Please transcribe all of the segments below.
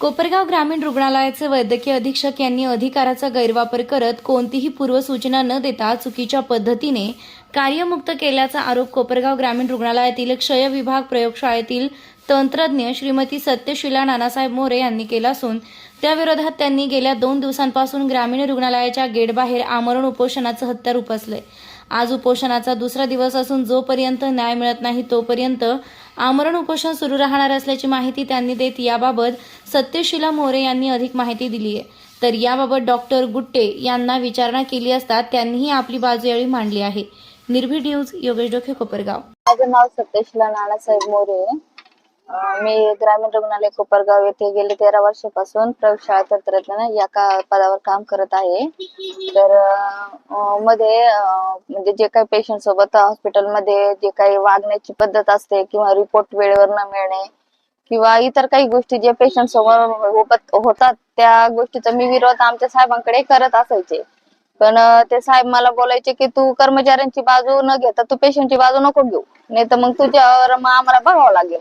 कोपरगाव ग्रामीण रुग्णालयाचे वैद्यकीय अधीक्षक यांनी अधिकाराचा गैरवापर करत कोणतीही पूर्वसूचना न देता चुकीच्या पद्धतीने कार्यमुक्त केल्याचा आरोप कोपरगाव ग्रामीण रुग्णालयातील क्षय विभाग प्रयोगशाळेतील तंत्रज्ञ श्रीमती सत्यशिला नानासाहेब मोरे यांनी केला असून त्याविरोधात त्यांनी गेल्या दोन दिवसांपासून ग्रामीण रुग्णालयाच्या गेटबाहेर आमरण उपोषणाचं हत्यार उपसलंय आज उपोषणाचा दुसरा दिवस असून जोपर्यंत न्याय मिळत नाही तोपर्यंत आमरण उपोषण सुरू राहणार असल्याची माहिती त्यांनी देत याबाबत सत्यशिला मोरे यांनी अधिक माहिती दिली आहे. तर याबाबत डॉक्टर गुट्टे यांना विचारणा केली असता त्यांनीही आपली बाजू यावेळी मांडली आहे. निर्भीड न्यूज योगेश डोके कोपरगाव. माझं नाव सत्यशिला नानासाहेब मोरे मी ग्रामीण रुग्णालय कोपरगाव येथे गेले तेरा वर्षापासून प्रयोगशाळा तंत्रज्ञान या का पदावर काम करत आहे. तर मध्ये म्हणजे जे काही पेशंट सोबत हॉस्पिटलमध्ये जे काही वागण्याची पद्धत असते किंवा रिपोर्ट वेळेवर न मिळणे किंवा इतर काही गोष्टी जे पेशंट समोर होतात त्या गोष्टीचा मी विरोध आमच्या साहेबांकडे करत असायचे. पण ते साहेब मला बोलायचे की तू कर्मचाऱ्यांची बाजू न घेता तू पेशंटची बाजू नको घेऊ. नाही तर मग तुझ्यावर मग आम्हाला बघावं लागेल.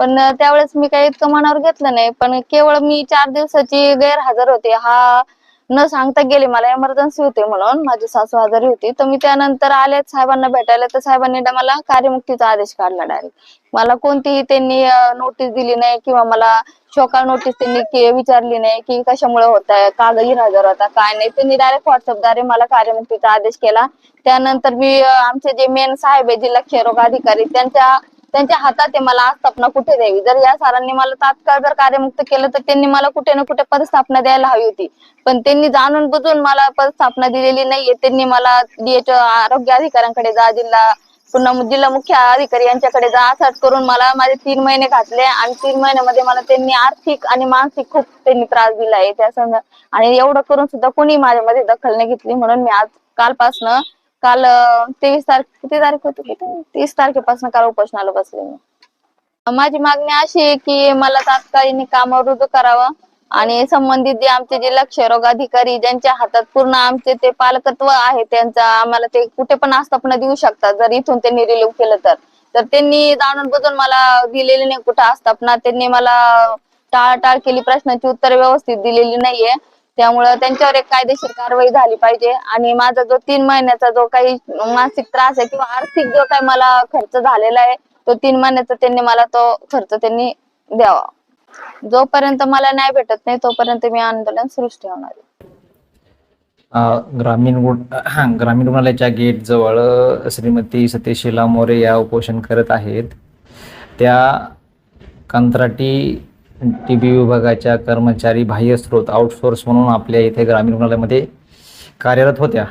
पण त्यावेळेस मी काही इतकं मनावर घेतलं नाही. पण केवळ मी चार दिवसाची गैरहजर होते. हा न सांगता गेले मला इमर्जन्सी होते म्हणून. माझी सासू आजारी होती. तर मी त्यानंतर आले साहेबांना भेटायला. तर साहेबांनी मला कार्यमुक्तीचा आदेश काढला डायरेक्ट मला कोणतीही त्यांनी नोटीस दिली नाही किंवा मला शोका नोटीस त्यांनी विचारली नाही की कशामुळे होत आहे का गैरहजर होता काय नाही. त्यांनी डायरेक्ट व्हॉट्सअपद्वारे मला कार्यमुक्तीचा आदेश केला. त्यानंतर मी आमचे जे मेन साहेब आहे जिल्हा क्षयरोग अधिकारी त्यांच्या त्यांच्या हातात आहे मला आस्थापना कुठे द्यावी? जर या सरांनी मला तात्काळ जर कार्यमुक्त केलं तर त्यांनी मला कुठे ना कुठे पदस्थापना द्यायला हवी होती. पण त्यांनी जाणून बुजून मला पदस्थापना दिलेली नाहीये. त्यांनी मला डीएच आरोग्य अधिकाऱ्यांकडे जा जिल्हा पुन्हा जिल्हा मुख्य अधिकारी यांच्याकडे जा असं करून मला माझे तीन महिने घातले. आणि तीन महिन्यामध्ये मला त्यांनी आर्थिक आणि मानसिक खूप त्यांनी त्रास दिला आहे त्या आणि एवढं करून सुद्धा कोणी माझ्यामध्ये दखल नाही घेतली. म्हणून मी आज कालपासनं काल तेवीस तारखे किती तारीख होती? किती तीस तारखेपासून काल उपोषणाला बसले मी माझी मागणी अशी आहे की मला तात्कालीन कामावर रुजू करावं आणि संबंधित जे आमचे जे लक्षरोग अधिकारी ज्यांच्या हातात पूर्ण आमचे ते पालकत्व आहे त्यांचा आम्हाला ते कुठे पण आस्थापना देऊ शकतात. जर इथून त्यांनी रिलीव्ह केलं तर. तर त्यांनी जाणून बुजून मला दिलेली नाही कुठं आस्थापना. त्यांनी मला टाळाटाळ केली प्रश्नाची उत्तर व्यवस्थित दिलेली नाहीये. त्यामुळं त्यांच्यावर एक कायदेशीर कारवाई झाली पाहिजे. आणि माझा जो तीन महिन्याचा जो काही मानसिक त्रास आहे किंवा आर्थिक जो काही मला खर्च झालेला आहे तो तीन महिन्याचा त्यांनी मला तो खर्च त्यांनी द्यावा. जोपर्यंत मला न्याय भेटत नाही तोपर्यंत मी आंदोलन सुरूच ठेवणार आहे. ग्रामीण हा ग्रामीण रुग्णालयाच्या गेट जवळ श्रीमती सतीशीला मोरे या उपोषण करत आहेत. त्या कंत्राटी टी बी विभागाच्या कर्मचारी बाह्य स्रोत आउटसोर्स म्हणून आपल्या इथे ग्रामीण रुग्णालयामध्ये कार्यरत होत्या.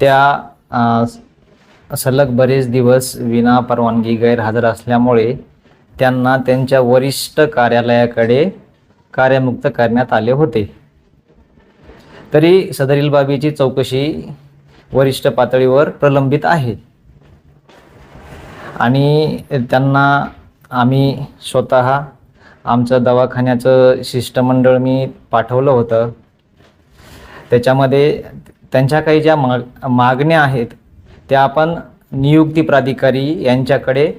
त्या सलग बरेच दिवस विना परवानगी गैरहजर असल्यामुळे त्यांना त्यांच्या वरिष्ठ कार्यालयाकडे कार्यमुक्त करण्यात आले होते. तरी सदरील बाबीची चौकशी वरिष्ठ पातळीवर प्रलंबित आहे. आणि त्यांना आम्ही स्वतः आमचं दवाखान्याचं शिष्टमंडळ मी पाठवलं होतं. त्याच्यामध्ये त्यांच्या काही ज्या माग मागण्या आहेत त्या आपण नियुक्ती प्राधिकारी यांच्याकडे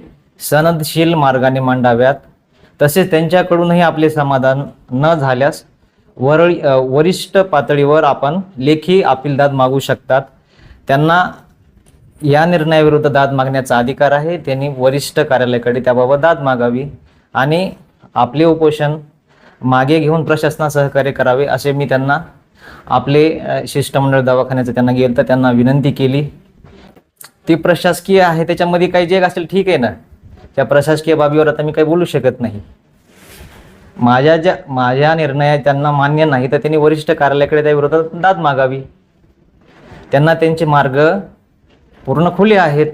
सनदशील मार्गाने मांडाव्यात. तसेच त्यांच्याकडूनही आपले समाधान न झाल्यास वरळी वरिष्ठ पातळीवर आपण लेखी अपीलदाद मागू शकतात. त्यांना या निर्णयाविरुद्ध दाद मागण्याचा अधिकार आहे. त्यांनी वरिष्ठ कार्यालयाकडे त्याबाबत दाद मागावी आणि आपले उपोषण मागे घेऊन प्रशासना सहकार्य करावे असे मी त्यांना आपले शिष्टमंडळ दवाखान्याचं त्यांना गेलं तर त्यांना विनंती केली. ती प्रशासकीय आहे त्याच्यामध्ये काही जे असेल ठीक आहे ना. त्या प्रशासकीय बाबीवर आता मी काही बोलू शकत नाही. माझ्या ज्या माझ्या निर्णया त्यांना मान्य नाही तर त्यांनी वरिष्ठ कार्यालयाकडे त्या विरोधात दाद मागावी. त्यांना त्यांचे मार्ग पूर्ण खुले आहेत.